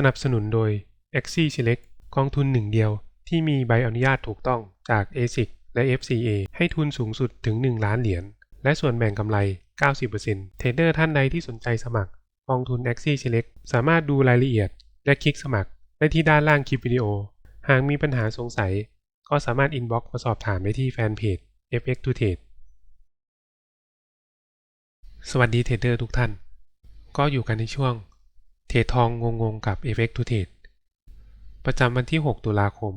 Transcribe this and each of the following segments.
สนับสนุนโดย a x i Select กองทุนหนึ่งเดียวที่มีใบอนุญาตถูกต้องจาก ASIC และ FCA ให้ทุนสูงสุดถึง 1 ล้านเหรียญ และส่วนแบ่งกำไร 90%เทรดเดอร์ท่านใดที่สนใจสมัครกองทุน a x i Select สามารถดูรายละเอียด และคลิกสมัครได้ที่ด้านล่างคลิปวิดีโอ หากมีปัญหาสงสัย ก็สามารถอินบ็อกซ์มาสอบถามได้ที่แฟนเพจ FX to Trade สวัสดีเทรดเดอร์ทุกท่าน ก็อยู่กันในช่วง เททองงงๆกับ FX to Trade ประจำวันที่ 6 ตุลาคม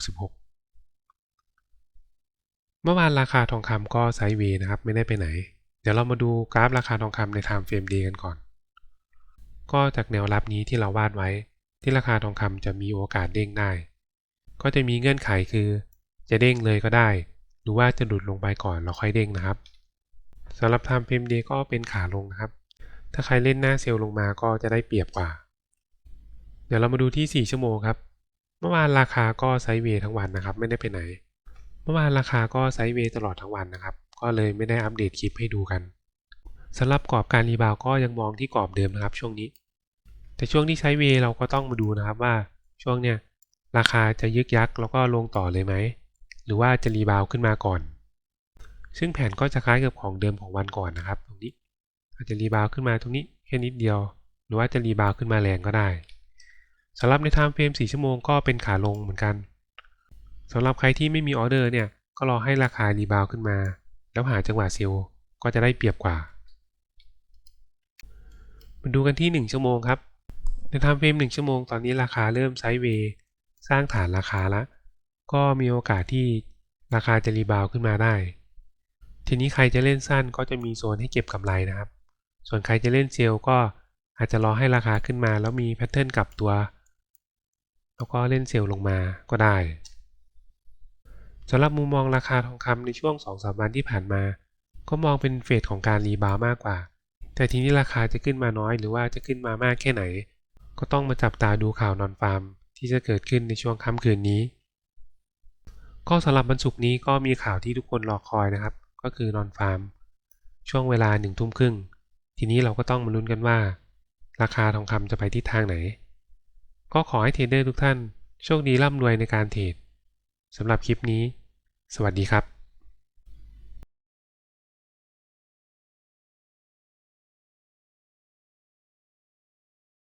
2566 เมื่อวานราคาทองคำก็ไซด์เวย์นะครับ ไม่ได้ไปไหน เดี๋ยวเรามาดูกราฟราคาทองคำใน Time Frame Day กันก่อน ก็จากแนวรับนี้ที่เราวาดไว้ ที่ราคาทองคำจะมีโอกาสเด้งได้ ก็จะมีเงื่อนไขคือ จะเด้งเลยก็ได้ หรือว่าจะดุดลงไปก่อนแล้วค่อยเด้งนะครับสำหรับ Time Frame Day ก็เป็นขาลงนะครับ ถ้าใครเล่นหน้าเซลล์ลงมาก็จะได้เปรียบกว่า เดี๋ยวเรามาดูที่ 4 ชั่วโมงครับ เมื่อวานราคาก็ไซด์เวย์ทั้งวันนะครับ ไม่ได้ไปไหน เมื่อวานราคาก็ไซด์เวย์ตลอดทั้งวันนะครับ ก็เลยไม่ได้อัปเดตคลิปให้ดูกันสำหรับกรอบการรีบาวก็ยังมองที่กรอบเดิมนะครับ ช่วงนี้ แต่ช่วงที่ไซด์เวย์เราก็ต้องมาดูนะครับว่าช่วงเนี้ยราคาจะยึกยักแล้วก็ลงต่อเลยไหม หรือว่าจะรีบาวขึ้นมาก่อน ซึ่งแผนก็จะคล้ายกับของเดิมของวันก่อนนะครับตรงนี้ อาจจะรีบาวขึ้นมาตรงนี้แค่นิดเดียว หรือว่าจะรีบาวขึ้นมาแรงก็ได้สำหรับใน time frame 4ชั่วโมงก็เป็นขาลงเหมือนกันสำหรับใครที่ไม่มีออเดอร์เนี่ยก็รอให้ราคารีบาวขึ้นมา แล้วหาจังหวะเซลล์ก็จะได้เปรียบกว่ามาดูกันที่ 1 ชั่วโมงครับ ใน time frame 1ชั่วโมงตอนนี้ราคาเริ่มไซด์เวย์สร้างฐานราคาแล้วก็มีโอกาสที่ราคาจะรีบาวขึ้นมาได้ ทีนี้ใครจะเล่นสั้นก็จะมีโซนให้เก็บกำไรนะครับ ส่วนใครจะเล่นเซลล์ก็อาจจะรอให้ราคาขึ้นมาแล้วมีแพทเทิร์นกลับตัว แล้วก็เล่นเซลล์ลงมาก็ได้สำหรับมุมมองราคาทองคำในช่วง2-3วันที่ผ่านมา ก็มองเป็นเฟสของการรีบาวมากกว่า แต่ทีนี้ราคาจะขึ้นมาน้อยหรือว่าจะขึ้นมามากแค่ไหน ก็ต้องมาจับตาดูข่าวนอนฟาร์ม ที่จะเกิดขึ้นในช่วงค่ำคืนนี้ ก็สำหรับวันศุกร์นี้ก็มีข่าวที่ทุกคนรอคอยนะครับ ก็คือนอนฟาร์ม ช่วงเวลาหนึ่งทุ่มครึ่ง ทีนี้เราก็ต้องมาลุ้นกันว่า ราคาทองคำจะไปทิศทางไหน ก็ขอให้เทรดเดอร์ทุกท่าน โชคดีร่ำรวยในการเทรดสำหรับคลิปนี้ สวัสดีครับ